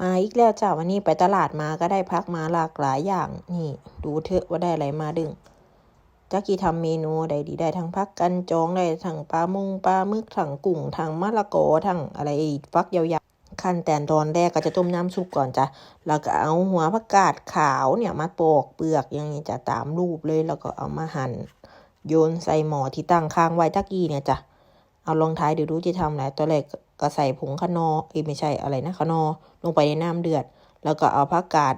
มาอีกแล้วจ้าวันนี้ไปตลาดมาก็ได้พักมาหลากหลายอย่าง นี่ ดูเถอะว่าได้อะไรมาดึงจักกี้ทำเมนูใดดีได้ทั้งพักกันจองได้ทั้งปลามุงปลาหมึกทั้งกุ้งทั้งมะละกอทั้งอะไรฟักยาวๆขั้นแต่ตอนแรกก็จะต้มน้ำซุปก่อนจ้ะแล้วก็เอาหัวผักกาดขาวเนี่ยมาปอกเปลือกอย่างนี้จะตามรูปเลยแล้วก็เอามาหั่นโยนใส่หม้อที่ตั้งข้างไว้จักกี้เนี่ยจ้ะเอาลองท้ายเดี๋ยวดูจะทำอะไรตัวแรก ก็ใส่ผงขนอเอ้ไม่ใช่อะไรนะขนอลงไปในน้ำเดือด แล้วก็เอาผักกาด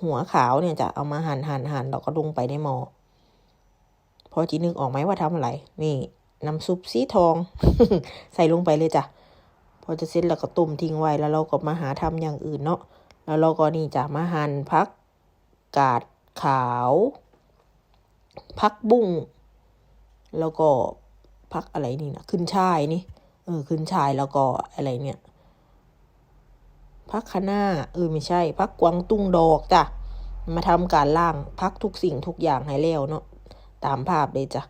หัวขาวเนี่ยจะเอามาหั่นหั่นหั่นแล้วก็ลงไปในหม้อพอจีนึกออกไหมว่าทำอะไร นี่น้ำซุปสีทอง ใส่ลงไปเลยจ้ะพอจะเสร็จแล้วก็ต้มทิ้งไว้แล้วเราก็มาหาทำอย่างอื่นเนาะแล้วเราก็นี่จะมาหั่นผักกาดขาวผักบุ้งแล้วก็พักอะไรนี่นะขึ้นช่ายนี่ เออขึ้นชายแล้วก็อะไรเนี่ยพักคะน้าเออไม่ใช่พักกวางตุ้งดอกจ้ะมาทำการล่างพักทุกสิ่งทุกอย่างให้แล้วเนาะตามภาพเลยจ้ะ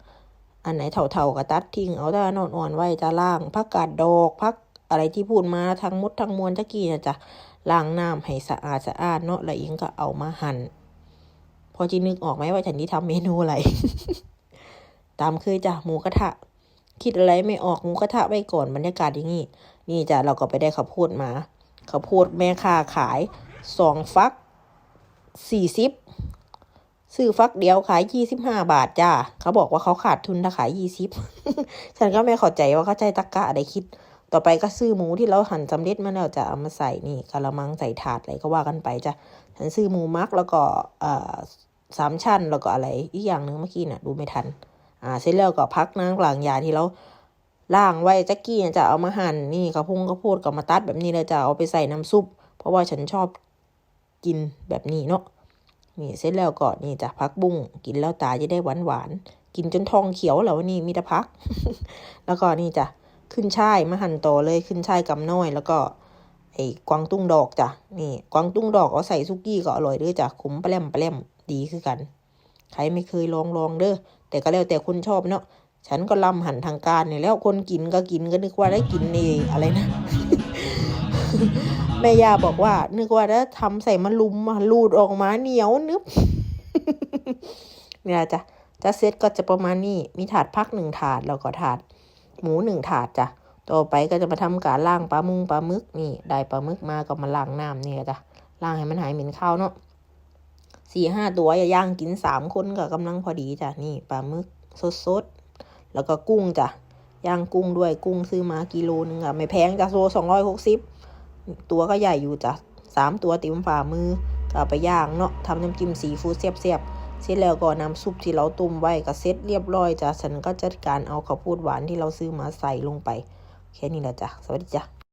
อันไหนเถ่าๆก็ตัดทิ้งเอาแต่นอนๆไว้จะล่างพักกาดดอกพักอะไรที่พูดมาทั้งมดทั้งมวลตะกี้นะจ้ะล้างน้ำให้สะอาดสะอาดเนาะแล้วอิงก็เอามาหั่นพอจีนึกออกไหมว่าฉันที่ทำเมนูอะไร ตามเคยจ้ะหมูกระทะ คิดอะไรไม่ออกหมูกระทะไว้ก่อนบรรยากาศอย่างนี้ นี่จ้ะเราก็ไปได้ข้าวโพดมาข้าวโพดแม่ค้าขายสองฟักสี่สิบซื้อฟักเดียวขายยี่สิบห้าบาทจ้า เขาบอกว่าเขาขาดทุนถ้าขายยี่สิบฉันก็ไม่เข้าใจว่าเขาใจตะกะอะไรคิด ต่อไปก็ซื้อหมูที่เราหั่นสำเร็จมาแล้วจะเอามาใส่นี่กะละมังใส่ถาดอะไรก็ว่ากันไปจ้ะ ฉันซื้อหมูมักแล้วก็เอ่อสามชั้นแล้วก็อะไรอีกอย่างหนึ่งเมื่อกี้น่ะ ดูไม่ทัน อ่าเสร็จแล้วก็พักนางหลังยาที่เราล่างไว้จักกี้จะเอามาหั่นนี่กระพงกระโพดกับมาตัดแบบนี้เลยจะเอาไปใส่น้ำซุป เพราะว่าฉันชอบกินแบบนี้เนาะนี่เสร็จแล้วก็นี่จะพักบุ้งกินแล้วตาจะได้หวานหวานกินจนทองเขียวแล้ววันนี้มีแต่พัก แล้วก็นี่จะขึ้นช่ายมาหั่นต่อเลยขึ้นช่ายกำน้อย แล้วก็ไอ้กวางตุ้งดอกจ้ะนี่กวางตุ้งดอกเอาใส่ซุกี้ก็อร่อยเด้วยจ้ะขมปลาแหลมปลาแหลมดีคือกัน ใครไม่เคยลองลองเด้อ แต่ก็แล้วแต่คนชอบเนาะฉันก็ลำหันทางการเนี่ยแล้วคนกินก็กินก็นึกว่าได้กินนี่อะไรนะแม่ยาบอกว่า นึกว่าถ้าทำใส่มะลุมอะลูดออกมาเหนียวนึบเนี่ยจ้ะจะเซตก็จะประมาณนี้มีถาดพักหนึ่งถาดแล้วก็ถาด หมูหนึ่งถาดจ้ะต่อไปก็จะมาทำการล่างปลามุงปลาหมึกนี่ ได้ปลาหมึกมาก็มาล้างน้ำเนี่ยจ้ะล้างให้มันหายเหม็นข้าวเนาะ สี่ห้าตัวอย่าย่างกินสามคนก็กำลังพอดีจ้ะนี่ปลาหมึกสดๆแล้วก็กุ้งจ้ะย่างกุ้งด้วยกุ้งซื้อมากิโลนึงอะไม่แพงจ้ะโลสองร้อยหกสิบตัวก็ใหญ่อยู่จ้ะสามตัวเต็มฝ่ามือก็เอาไปย่างเนาะทำน้ำจิ้มซีฟู้ดเสียบๆเสร็จแล้วก็น้ำซุปที่เราต้มไว้ก็เสร็จเรียบร้อยจ้ะฉันก็จัดการเอาข้าวโพดหวานที่เราซื้อมาใส่ลงไป แค่นี้แหละจ้ะสวัสดีจ้ะ